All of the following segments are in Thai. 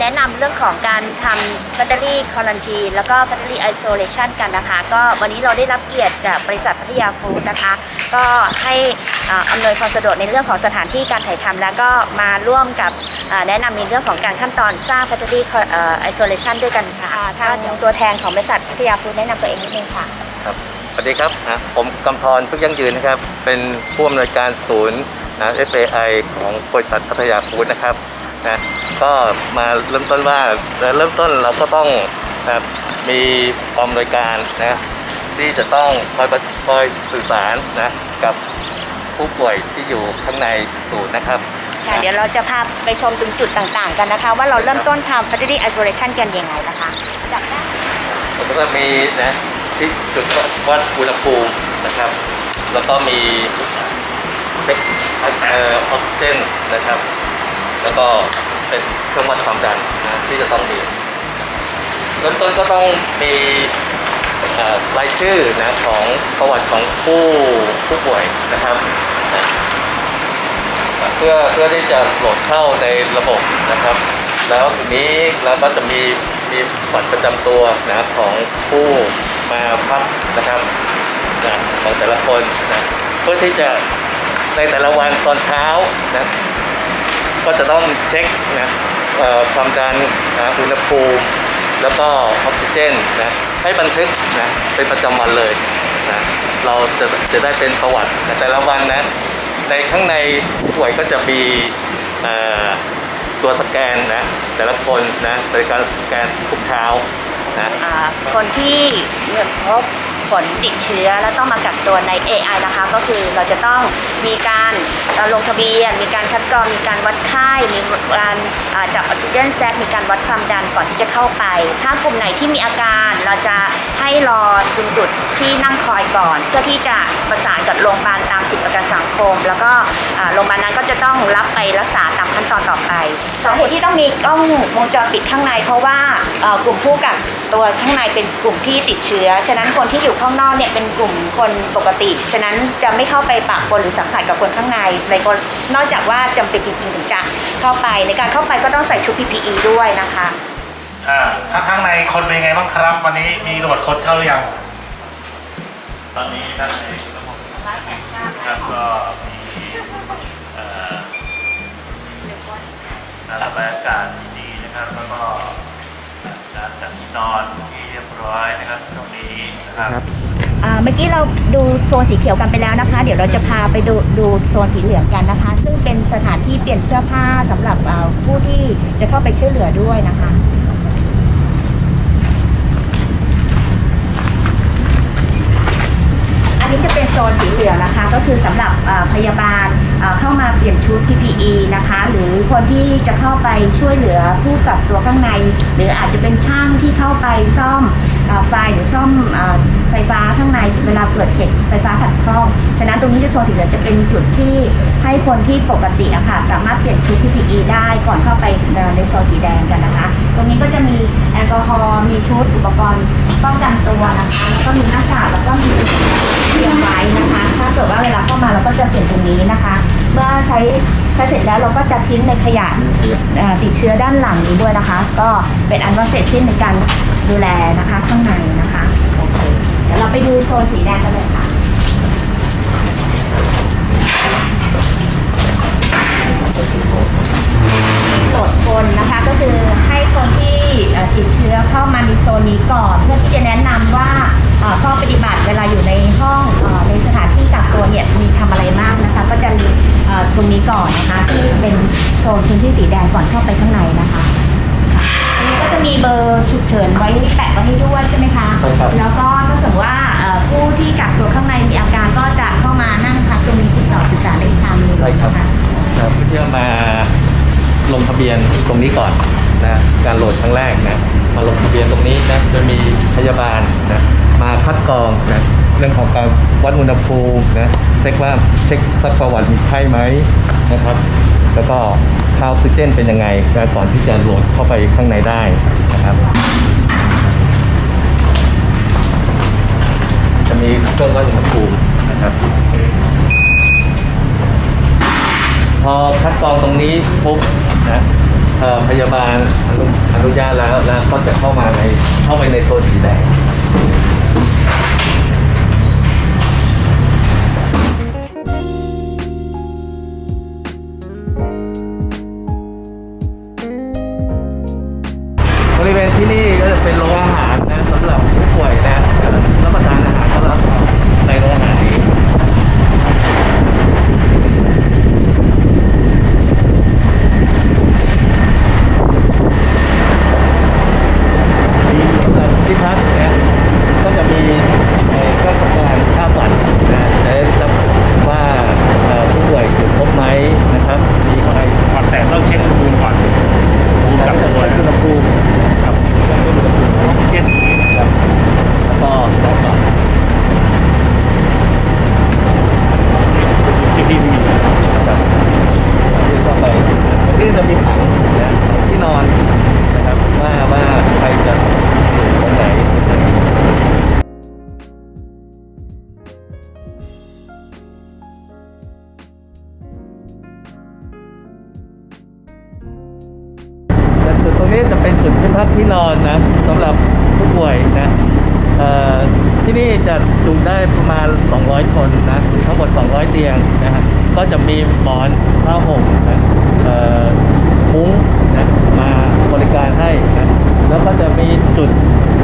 นี้เราจะมาแนะนำเรื่องของการทำ Factory Quarantine แล้วก็ Factory Isolation กันนะคะ ก็วันนี้เราได้รับเกียรติจากบริษัทพัทยาฟู้ดนะคะ ก็ให้อ่าอำนวยความสะดวกในเรื่องของสถานที่การถ่ายทำแล้วก็มาร่วมกับอ่าแนะนำในเรื่องของการขั้นตอนสร้าง Factory Isolation ด้วยกันค่ะทางตัวแทนของบริษัทพัทยาฟู้ดแนะนำตัวเองนิดนึงค่ะ ครับสวัสดีครับนะผมกำธรพึกยั่งยืนนะครับ เป็นผู้อำนวยการศูนย์นะ FAI ของบริษัทพัทยาฟู้ดนะครับนะ ก็มาเริ่มต้นว่าเริ่มต้นเราก็ต้องนะมีกองอำนวยการนะที่จะต้องคอยประคอยสื่อสารนะกับผู้ป่วยที่อยู่ข้างในศูนย์นะครับค่ะเดี๋ยวเราจะพาไปชมตรงจุดต่างๆ กันนะคะ ว่าเราเริ่มต้นทำ Factory Isolation กันยังไงนะคะจากนั้นแล้วก็มีนะที่จุดวัดอุณหภูมินะครับ แล้วก็มีเช็คเอ่อออกซิเจนนะครับ แล้วก็ เป็นเครื่องวัดความดันนะที่จะต้องมีเริ่มต้นก็ต้องมีรายชื่อนะของประวัติของผู้ผู้ป่วยนะครับ เพื่อเพื่อที่จะโหลดเข้าในระบบนะครับ แล้วทีนี้เราก็จะมีมีบัตรประจำตัวนะของผู้มาพักนะครับนะของแต่ละคนนะเพื่อที่จะในแต่ละวันตอนเช้านะ ก็จะต้องเช็คนะเอ่อความดันนะอุณหภูมิ แล้วก็ออกซิเจนนะให้บันทึกนะเป็นประจำวันเลยนะเราจะจะได้เป็นประวัติแต่ละวันนะในข้างในป่วยก็จะมีตัวสแกนนะแต่ละคนนะโดยการสแกนทุกเช้านะคนที่เมื่อพบ ผลติดเชื้อ แล้วต้องมากักตัวใน AI นะคะ ก็คือเราจะต้องมีการลงทะเบียน มีการคัดกรอง มีการวัดไข้ มีการจับออกซิเจนแซกมีการวัดความดันก่อนที่จะเข้าไป ถ้ากลุ่มไหนที่มีอาการเราจะให้รอตรงจุดที่นั่งคอยก่อน เพื่อที่จะประสานกับโรงพยาบาลตามสิทธิประกันสังคม แล้วก็โรงพยาบาลนั้นก็จะต้องรับไปรักษาต ขั้นตอนต่อไปสาเหตุที่ต้องมีกล้องวงจรปิดข้างใน เพราะว่ากลุ่มผู้กักตัวข้างในเป็นกลุ่มที่ติดเชื้อ ฉะนั้นคนที่อยู่ข้างนอกเนี่ยเป็นกลุ่มคนปกติ ฉะนั้นจะไม่เข้าไปปะปนหรือสัมผัสกับคนข้างในในคนนอกจากว่าจำเป็นจริงๆถึงจะเข้าไป ในการเข้าไปก็ต้องใส่ชุด PPE ด้วยนะคะอ่าถ้าข้างในคนเป็นยังไงบ้างครับ วันนี้มีตรวจคนเข้าหรือยัง ตอนนี้ด้านในายอากาศที่ดีนะครับ แล้วก็การจัดที่นอนที่เรียบร้อยนะครับตรงนี้นะครับอ่าเมื่อกี้เราดูโซนสีเขียวกันไปแล้วนะคะ เดี๋ยวเราจะพาไปดูดูโซนสีเหลืองกันนะคะ ซึ่งเป็นสถานที่เปลี่ยนเสื้อผ้าสำหรับอ่าผู้ที่จะเข้าไปช่วยเหลือด้วยนะคะ อันนี้จะเป็นโซนสีเหลืองนะคะ ก็คือสำหรับเอ่อพยาบาล เข้ามาเปลี่ยนชุด PPE นะคะ หรือคนที่จะเข้าไปช่วยเหลือผู้กักตัวข้างใน หรืออาจจะเป็นช่างที่เข้าไปซ่อมอไฟหรือซ่อมอไฟฟ้าข้างในเวลาเกิดเหตุไฟฟ้าขัดข้อง ฉะนั้นตรงนี้ในโซนสีเหลืองจะเป็นจุดที่ให้คนที่ปกติอะค่ะสามารถเปลี่ยนชุด PPE ได้ก่อนเข้าไปในโซนสีแดงกันนะคะ ตรงนี้ก็จะมีแอลกอฮอล์มีชุดอุปกรณ์ป้องกันตัวนะคะแล้วก็มีหน้ากากแล้วก็มีเตรียมไว้นะคะ ถ้าเกิดว่าเวลาเข้ามาเราก็จะเปลี่ยนตรงนี้นะคะ เมื่อใช้ใช้เสร็จแล้วเราก็จะทิ้งในขยะติดเชื้อด้านหลังนี้ด้วยนะคะ ก็เป็นอันว่าเสร็จสิ้นในการดูแลนะคะข้างในนะคะโอเคเดี๋ยวเราไปดูโซนสีแดงกันเลยค่ะ ตรงนี้ก่อนนะการโหลดครั้งแรกนะมาลงทะเบียนตรงนี้นะจะมีพยาบาลนะมาคัดกรองนะเรื่องของการวัดอุณหภูมินะเช็คว่าเช็คซักประวัติมีไข้ไหมนะครับ แล้วก็ค่าออกซิเจนเป็นยังไงนะก่อนที่จะโหลดเข้าไปข้างในได้นะครับ จะมีเครื่องวัดอุณหภูมินะครับพอคัดกรองตรงนี้ปุ๊บนะ พยาบาลอนุญาตแล้วแล้วก็จะเข้ามาในเข้าไปในโซนสีแดง จะจุได้ประมาณ 200 คนนะทั้งหมด 200 เตียงนะฮะก็จะมีหมอนผ้าห่มนะเอ่อมุ้งนะมาบริการให้นะแล้วก็จะมีจุด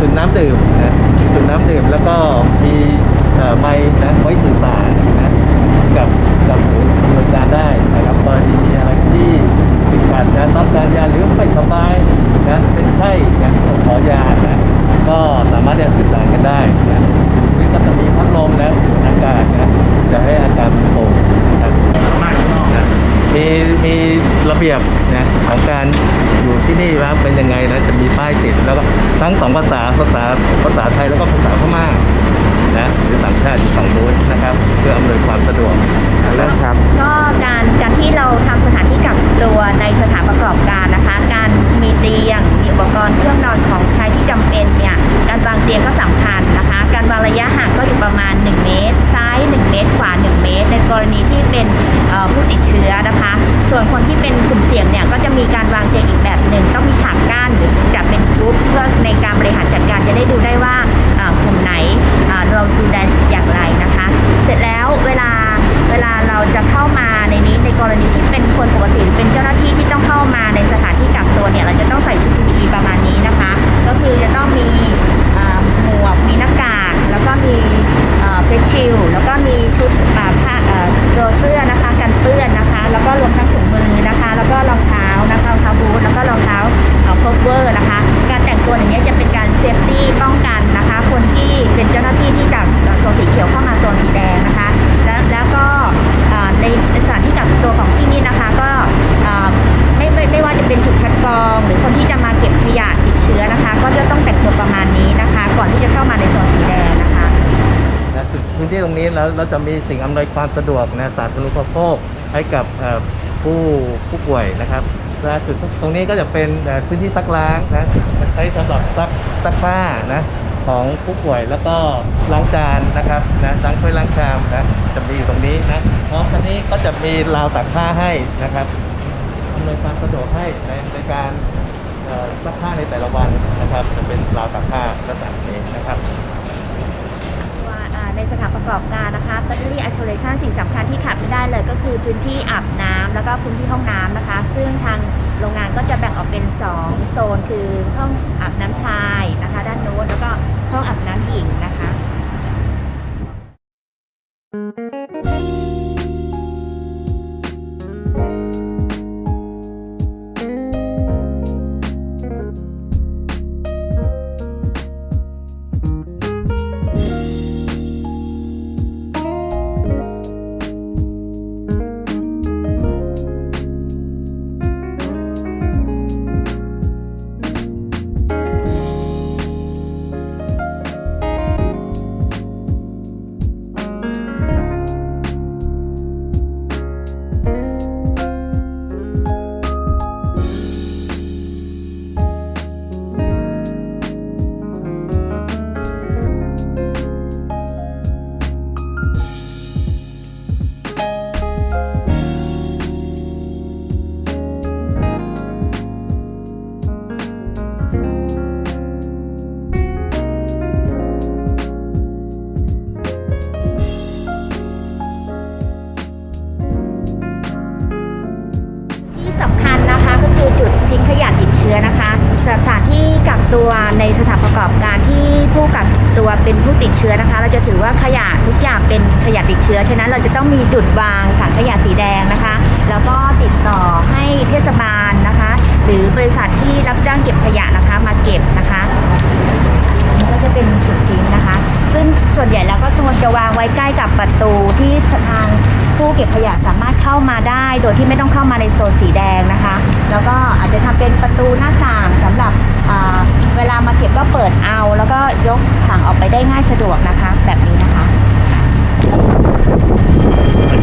จุดน้ำดื่มนะจุดน้ำดื่มแล้วก็มีเอ่อไมค์นะไว้สื่อสารนะกับกับผู้บริการได้นะครับกรณีมีอะไรที่ติดขัดนะต้องการยาหรือไม่สบายนะเป็นไข้นะขอยานะ ก็สามารถจะสื่อสารกันได้นะนี่ก็จะมีพัดลมนะสูดอากาศนะจะให้อากาศมันโปร่งนะครับมากนอกนะมีมีระเบียบนะของการอยู่ที่นี่ว่าเป็นยังไงนะจะมีป้ายติดแล้วก็ทั้งสองภาษาภาษาภาษาไทยแล้วก็ภาษาพม่า นะหรือต่างชาติอยู่ฝั่งนู้นนะครับ เพื่ออำนวยความสะดวกนะครับ ก็การการที่เราทำสถานที่กักตัวในสถานประกอบการนะคะ การมีเตียงมีอุปกรณ์เครื่องนอนของใช้ที่จำเป็นเนี่ยการวางเตียงก็สำคัญนะคะ การวางระยะห่างก็อยู่ประมาณ 1 เมตร ซ้าย 1 เมตร ขวา 1 เมตร ในกรณีที่เป็นเอ่อผู้ติดเชื้อนะคะ ส่วนคนที่เป็นกลุ่มเสี่ยงเนี่ยก็จะมีการวางเตียงอีกแบบหนึ่งต้องมีฉากกั้นหรือจะเป็นกรุ๊ปเพื่อในการบริหารจัดการจะได้ดูได้ว่า แล้วเราจะมีสิ่งอำนวยความสะดวกนะสาธารณูปโภคให้กับผู้ผู้ป่วยนะครับและจุดตรงนี้ก็จะเป็นพื้นที่ซักล้างนะใช้สำหรับซักซักผ้านะของผู้ป่วยแล้วก็ล้างจานนะครับนะล้างถ้วยล้างชามนะจะมีอยู่ตรงนี้นะพร้อมกันนี้ก็จะมีราวตักผ้าให้นะครับอำนวยความสะดวกให้ในในการซักผ้าในแต่ละวันนะครับ จะเป็นราวตักผ้าและนี้นะครับ ว่าอ่าในสถานประกอบการนะคะ Battery Isolation สิ่งสำคัญที่ขาดไม่ได้เลยก็คือ พื้นที่อาบน้ำแล้วก็พื้นที่ห้องน้ำนะคะ ซึ่งทางโรงงานก็จะแบ่งออกเป็น 2 โซนคือห้องอาบน้ำชายนะคะ ด้านโน้นแล้วก็ห้องอาบน้ำหญิงนะคะ จุดวางถังขยะสีแดงนะคะ แล้วก็ติดต่อให้เทศบาลนะคะ หรือบริษัทที่รับจ้างเก็บขยะนะคะมาเก็บนะคะก็จะเป็นจุดทิ้งนะคะ ซึ่งส่วนใหญ่แล้วก็จะวางไว้ใกล้กับประตูที่ทางผู้เก็บขยะสามารถเข้ามาได้ โดยที่ไม่ต้องเข้ามาในโซนสีแดงนะคะ แล้วก็อาจจะทำเป็นประตูหน้าต่างสำหรับเวลามาเก็บก็เปิดเอา แล้วก็ยกถังออกไปได้ง่ายสะดวกนะคะ แบบนี้นะคะ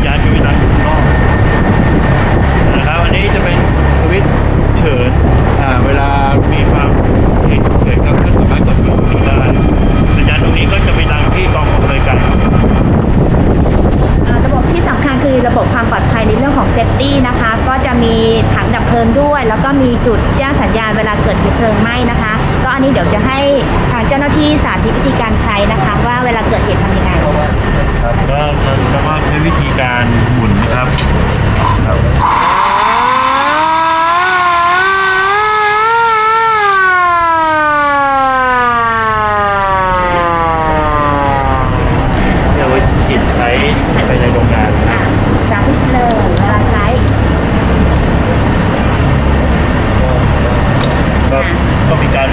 ย้ายไป็นเวลานข้างนอกนะครับ อันนี้จะเป็นสวิตช์เฉินอ่าเวลามีความเหตุเกิดก็ก็สามารถกดปุ่มได้สัญญาณตรงนี้ก็จะไปดังที่กองอำนวยการ อ่าระบบที่สำ คือระบบความปลอดภัยในเรื่องของเซฟตี้นะคะ ก็จะมีถังดับเพลิงด้วย แล้วก็มีจุดแจ้งสัญญาณเวลาเกิดเหตุเพลิงไหม้นะคะ ก็อันนี้เดี๋ยวจะให้ทางเจ้าหน้าที่สาธิตวิธีการใช้นะคะ ว่าเวลาเกิดเหตุทำยังไงก็จะว่าใช้วิธีการหมุนนะครับครับที่เอาไว้ฉีดใช้ไปในโรงงานนะค อะ รับ สาธิตเลยเวลาใช้ ก็ก็มีการ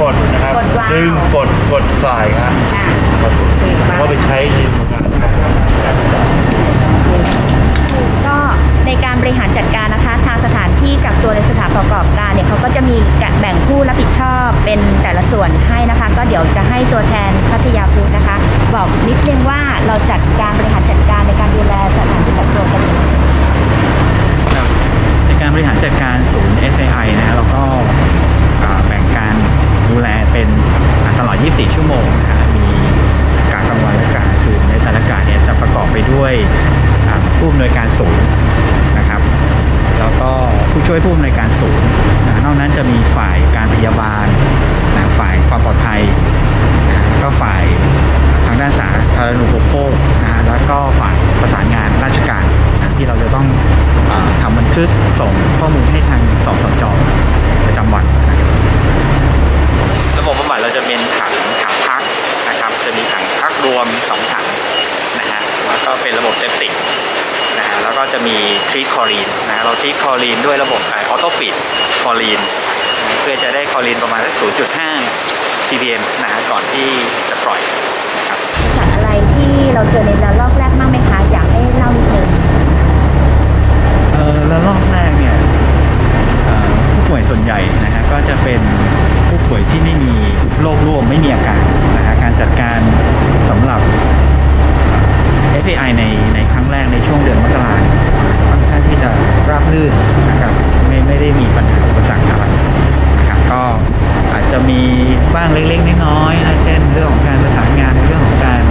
กดนะครับ ก ดวาล์วดึงกดกดสายครับอะครับโอเคมาก็ไปใช้ในโรงงานน นะนอกนั้นจะมีฝ่ายการพยาบาลนะฝ่ายความปลอดภัยนะก็ฝ่ายทางด้านสาธารณูปโภคนะแล้วก็ฝ่ายประสานงานราชการนะที่เราจะต้องออทำบันทึกส่งข้อมูลให้ทางสสจประจำวันนะครับระบบบำบัดเราจะเป็นถังถังพักนะครับ จะมีถังพักรวมสองถัง นะฮะแล้วก็เป็นระบบเซฟติกนะฮะแล้วก็จะมีทรีทคอรีนนะฮะเราทรีทคอรีนด้วยระบบออโต้ฟิตคอรีนเพื่อจะได้คอรีนประมาณสัก0.5 ppm นะฮะก่อนที่จะปล่อยนะครับจากอะไรที่เราเจอในระลอกแรกบ้างไหมคะ อยากให้เล่านิดนึง เออแล้วรอบแรกเนี่ยเอ่อผู้ป่วยส่วนใหญ่นะฮะก็จะเป็นผู้ป่วยที่ไม่มีโรคร่วมไม่มีอาการนะฮะการจัดการสำหรับ FAI ในในครั้งแรกในช่วงเดือนมกราเนี่ยค่อนข้างที่จะราบรื่นนะครับไม่ไม่ได้มีปัญหาอุปสรรคอะไรนะครับก็อาจจะมีบ้างเล็กๆน้อยๆนะเช่น เรื่องของการประสานงานในเรื่องของการ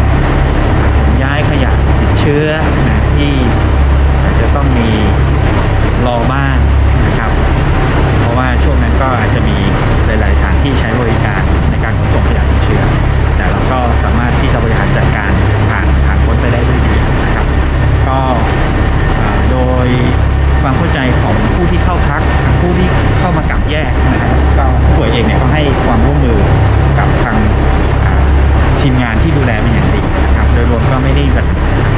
ขนย้ายขยะติดเชื้อนะที่อาจจะต้องมีรอบ้างนะครับ เพราะว่าช่วงนั้นก็อาจจะมีหลาย ๆ สถานที่ใช้บริการในการขนส่งขยะติดเชื้อ แต่เราก็สามารถที่จะบริหารจัดการผ่านผ่านพ้นไปได้ด้วยดีนะครับ ก็เอ่อโดยความเข้าใจของผู้ที่เข้าพัก ผู้ที่เข้ามากักแยกนะครับก็ผู้ป่วยเองเนี่ยก็ให้ความร่วมมือกับทางอ่าทีมงานที่ดูแลเป็นอย่างดีนะครับ โดยรวมก็ไม่ได้มีปัญหานะครับ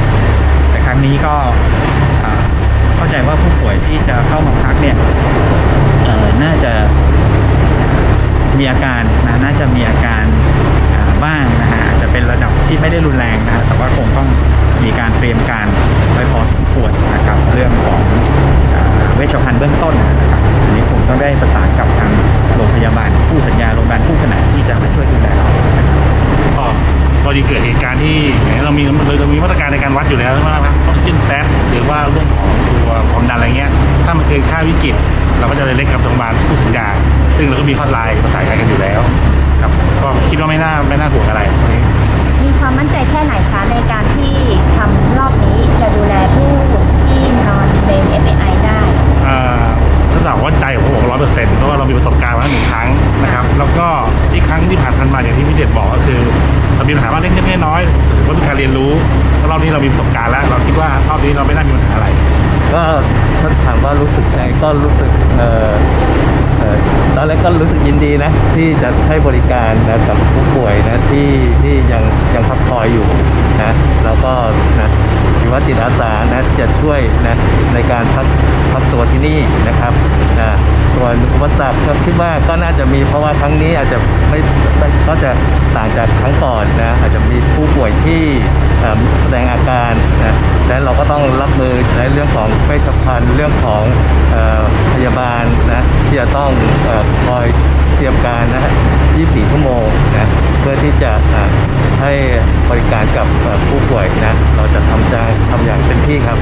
แต่ครั้งนี้ก็อ่าเข้าใจว่าผู้ป่วยที่จะเข้ามาพักเนี่ยเอ่อน่าจะ มีอาการนะน่าจะมีอาการอ่าบ้างนะฮะอาจจะเป็นระดับ ที่ไม่ได้รุนแรงนะแต่ว่าคงต้องมีการเตรียมการไว้พอสมควรนะครับเรื่องของอเวชภัณฑ์เบื้องต้นนะครับอันนี้ผมต้องได้ประสานกับทางโรงพยาบาลผู้สัญญาโรงพยาบาลผู้ขนานที่จะมาช่วยดูแลเรานะครับก็กรณีเกิดเหตุการณ์ที่เรามีเรามีมาตรการในการวัดอยู่แล้วว่าออกซิเจนแซหรือว่าเรื่องของตัวความดันอะไรเงี้ยถ้ามันเกินค่าวิกฤตเราก็จะเลยเล็กกับโรงพยาบาลผู้สัญญา ซึ่งเราก็มีฮอไลน์ประสานกันอยู่แล้ว ครับก็คิดว่าไม่น่าไม่น่าห่วงอะไรนี้ มีความมั่นใจแค่ไหนคะในการที่ทำรอบนี้จะดูแลผู้ที่นอนใน FAI ได้อ่าถ้าถามว่าใจของผมร้อยเปอร์เซ็นต์เพราะว่าเรามีประสบการณ์มาแล้วหนึ่งครั้งนะครับ แล้วก็อีกครั้งที่ผ่านมาอย่างที่พี่เดชบอกก็คือเรามีปัญหาบ้างเล็กๆน้อยๆถือว่าเป็นการเรียนรู้แล้วรอบนี้เรามีประสบการณ์แล้ว เราคิดว่ารอบนี้เราไม่น่ามีปัญหาอะไร ก็ถ้าถามว่ารู้สึกไงก็รู้สึกเอ่อเอ่อ ตอนแรกก็รู้สึกยินดีนะ ที่จะให้บริการนะกับผู้ป่วยนะที่ที่ยังยังพักคอยอยู่นะแล้วก็นะถือว่าจิตอาสานะจะช่วยนะในการพักพักตัวที่นี่นะครับนะส่วนอุปสรรคก็คิดว่าก็น่าจะมีเพราะว่าครั้งนี้อาจจะไม่ไม่ก็จะต่างจากครั้งก่อนนะอาจจะมีผู้ป่วยที่ แสดงอาการนะและเราก็ต้องรับมือในเรื่องของเวชภัณฑ์เรื่องของอพยาบาลนะที่จะต้องอคอยเตรียมการนะฮะ24 ชั่วโมงนะเพื่อที่จะให้บริการกับผู้ป่วยนะเราจะทำใจทำอย่างเต็มที่ครับ